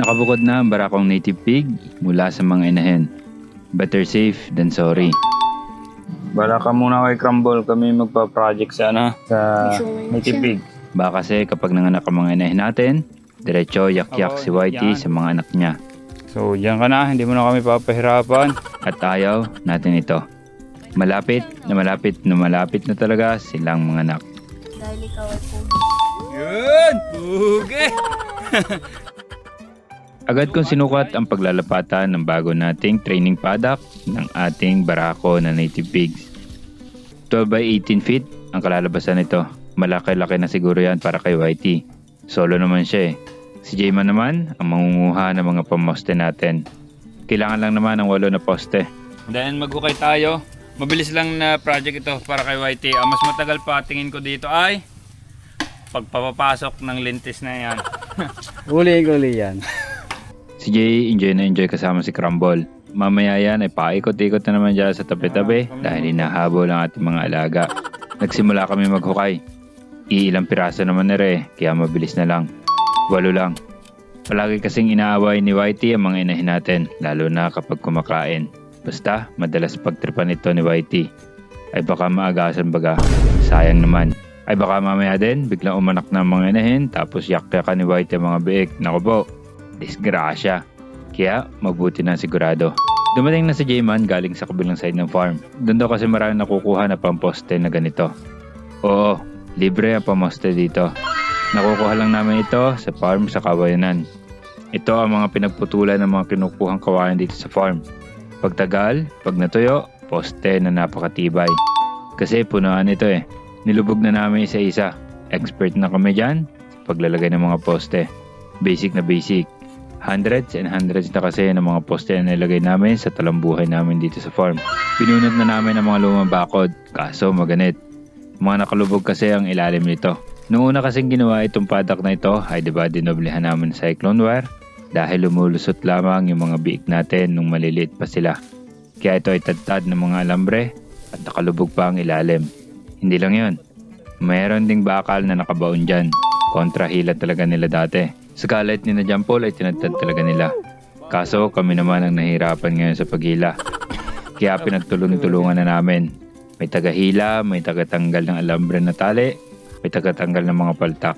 Nakabukod na ang barakong native pig mula sa mga inahin. Better safe than sorry. Bala ka muna kay Crumble, kami magpa-project sa ano, sa native pig. Baka kasi kapag nanganak ang mga inahin natin, diretso yak-yak si Whitey yan. sa mga anak niya. So, diyan ka na, hindi mo na kami papahirapan. At ayaw natin ito. Malapit na malapit na malapit na talaga silang mga anak. Dahil ikaw ay po. Yun! Pugi! Agad kong sinukat ang paglalapatan ng bago nating training paddock ng ating barako na native pigs. 12 by 18 feet ang kalalabasan nito. Malaki-laki na siguro yan para kay Whitey. Solo naman siya eh. Si Jayman naman ang mangunguha ng mga pamoste natin. Kailangan lang naman ng walo na poste. Then maghukay tayo. Mabilis lang na project ito para kay YT. Ang mas matagal pa tingin ko dito ay pagpapapasok ng lintis na yan. Uli-uli yan. Si Jay enjoy na enjoy kasama si Crumble. Mamaya yan ay paikot-ikot na naman dyan sa tabi-tabi dahil hinahabol ang ating mga alaga. Nagsimula kami maghukay. Iilang piraso naman na rin kaya mabilis na lang. Walo lang. Palagi kasing inaaway ni Whitey ang mga inahin natin lalo na kapag kumakain. Basta madalas pagtripan nito ni Whitey. Ay baka maagasan baga. Sayang naman. Ay baka mamaya din biglang umanak na ang mga inahin tapos yak-yakan ni Whitey ang mga biik. Naku po, disgrasya. Kaya mabuti na sigurado. Dumating na si Jayman galing sa kabilang side ng farm. Doon daw kasi marami nakukuha na pamposte na ganito. Oo, libre ang pamoste dito. Nakukuha lang namin ito sa farm sa Kawayanan. Ito ang mga pinagputulan ng mga kinukuhang kawayan dito sa farm. Pagtagal, pag natuyo, poste na napakatibay. Kasi punuan ito eh. Nilubog na namin isa-isa. Expert na kami dyan sa paglalagay ng mga poste. Basic na basic. Hundreds and hundreds na kasi ng mga poste na nilagay namin sa talambuhay namin dito sa farm. Pinunod na namin ang mga lumang bakod, kaso maganit. Mga nakalubog kasi ang ilalim nito. Noong una kasing ginawa itong paddock na ito ay diba dinoblehan namin sa cyclone wire dahil lumulusot lamang yung mga biik natin nung maliliit pa sila. Kaya ito ay tadtad ng mga alambre at nakalubog pa ang ilalim. Hindi lang yon. Mayroon ding bakal na nakabaon dyan. Kontra hila talaga nila dati. Sa galit ni na John Paul ay tinadtad talaga nila. Kaso kami naman ang nahirapan ngayon sa paghila. Kaya pinagtulong-tulungan na namin. May tagahila, may tagatanggal ng alambre na tali, may tagatanggal ng mga paltak.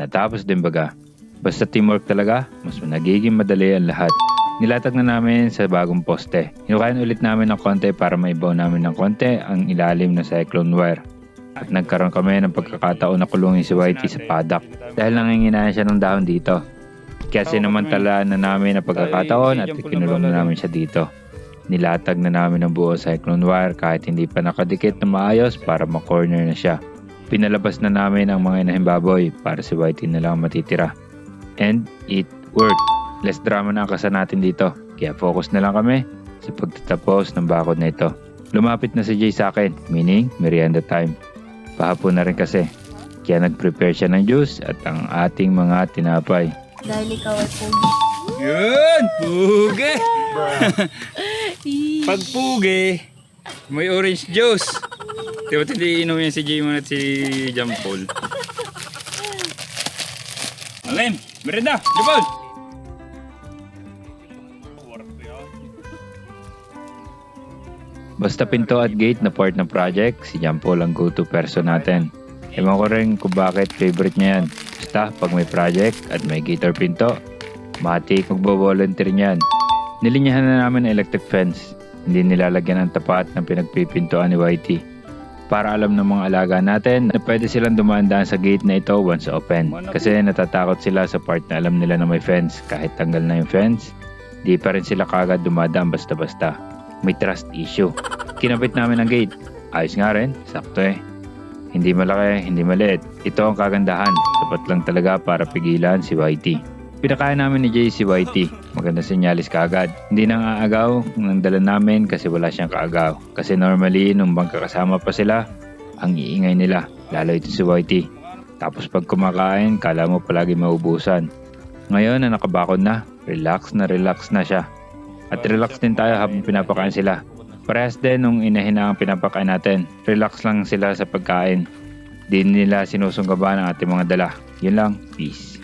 Natapos din baga. Basta teamwork talaga, mas nagiging madali ang lahat. Nilatag na namin sa bagong poste. Hinukayan ulit namin ng konti para maibaw namin ng konti ang ilalim ng cyclone wire. At nagkaroon kami ng pagkakataon na kulungin si Whitey sa paddock dahil nanginginaya siya ng dahon dito. Kaya sinamantala na namin ang pagkakataon at kinulong na namin siya dito. Nilatag na namin ang buo cyclone wire kahit hindi pa nakadikit na maayos para ma-corner na siya. Pinalabas na namin ang mga inahing baboy para si Whitey na lang matitira. And it worked. Less drama na ang kasa natin dito. Kaya focus na lang kami sa pagtatapos ng bakod na ito. Lumapit na si Jay sa akin, meaning merienda time. Pahapon na rin kasi. Kaya nag-prepare siya ng juice at ang ating mga tinapay. Dahil ikaw ay po. Yun! Pugi! Pag pugi, may orange juice. Di ba hindi inom yan si Jayman at si John Paul? Alim! Merenda! Jabal! Basta pinto at gate na part ng project, si John Paul ang go-to person natin. Ewan ko rin kung bakit favorite niya yan. Basta pag may project at may gate or pinto, matik magbo-volunteer niyan. Nilinyahan na namin ang electric fence. Hindi nilalagyan ng tapat ng pinagpipintuan ni Whitey. Para alam ng mga alaga natin na pwede silang dumaan-daan sa gate na ito once open. Kasi natatakot sila sa part na alam nila na may fence. Kahit tanggal na yung fence, di pa rin sila kagad dumadaan basta-basta. May trust issue. Kinabit namin ang gate. Ayos nga rin, sakto eh. Hindi malaki, hindi maliit. Ito ang kagandahan. Sapat lang talaga para pigilan si Whitey. Pinakain namin ni Jay si Whitey. Maganda senyalis kaagad. Hindi nang aagaw ng dala namin kasi wala siyang kaagaw. Kasi normally, nung bangkakasama pa sila, ang iingay nila. Lalo ito si Whitey. Tapos pag kumakain, kala mo palagi maubusan. Ngayon na nakabakod na, relax na relax na siya. At relax din tayo habang pinapakain sila. Parehas din nung inahin na ang pinapakain natin. Relax lang sila sa pagkain. Di nila sinusunggaban ang ating mga dala. Yun lang. Peace.